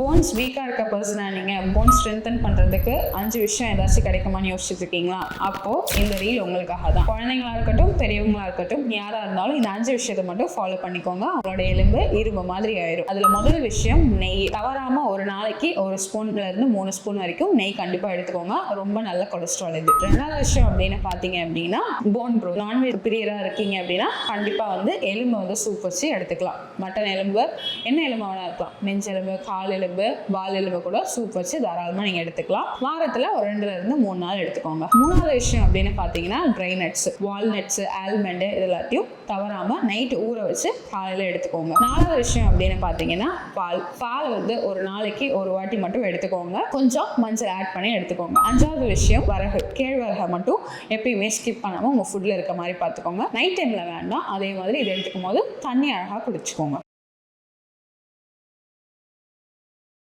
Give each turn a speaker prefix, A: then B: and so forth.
A: Bones வீக்காக இருக்க பர்சனாக நீங்கள் போன் ஸ்ட்ரென்தன் பண்ணுறதுக்கு அஞ்சு விஷயம் ஏதாச்சும் கிடைக்குமான்னு யோசிச்சுட்டு இருக்கீங்களா? அப்போது இந்த ரீல் உங்களுக்காக தான். குழந்தைங்களா இருக்கட்டும் பெரியவங்களா இருக்கட்டும் யாராக இருந்தாலும் இந்த அஞ்சு விஷயத்தை மட்டும் ஃபாலோ பண்ணிக்கோங்க. அவங்களோட எலும்பு இரும்பு மாதிரி ஆயிரும். அதில் முதல் விஷயம் நெய். தவறாமல் நாளைக்கு ஒரு ஸ்பூன்லேருந்து மூணு ஸ்பூன் வரைக்கும் நெய் கண்டிப்பாக எடுத்துக்கோங்க. ரொம்ப நல்ல கொலஸ்ட்ரால் இது. ரெண்டாவது விஷயம் அப்படின்னு பார்த்தீங்க அப்படின்னா போன் ப்ரோ நான்வெஜ் பிரியராக இருக்கீங்க அப்படின்னா கண்டிப்பாக வந்து எலும்பு வந்து சூப் வச்சு எடுத்துக்கலாம். மட்டன் எலும்பு என்ன எலும்பு வேணா இருக்கலாம். நெஞ்செலும்பு கால் எலும்பு வால் எலும்பு கூட சூப் வச்சு தாராளமாக நீங்கள் எடுத்துக்கலாம். வாரத்தில் ஒரு ரெண்டுல இருந்து மூணு நாள் எடுத்துக்கோங்க. மூணாவது விஷயம் அப்படின்னு பார்த்தீங்கன்னா ட்ரை நட்ஸ் வால்நட்ஸ் ஆல்மண்டு இது எல்லாத்தையும் தவறாமல் நைட்டு ஊற வச்சு காலையில் எடுத்துக்கோங்க. நாலாவது விஷயம் அப்படின்னு பார்த்தீங்கன்னா பால். பால் வந்து ஒரு நாளைக்கு ஒரு ஒரு வாட்டி மட்டும் எடுத்துக்கோங்க. கொஞ்சம் மஞ்சள் ஆட் பண்ணி எடுத்துக்கோங்க. அஞ்சாவது விஷயம் வரகு. கேழ்வரகை மட்டும் எப்பயுமே ஸ்கிப் பண்ணாமல் உங்கள் ஃபுட்டில் இருக்க மாதிரி பார்த்துக்கோங்க. நைட் டைமில் வேண்டாம் அதே மாதிரி இது எடுத்துக்கும் போது தண்ணி அழகாக குடிச்சிக்கோங்க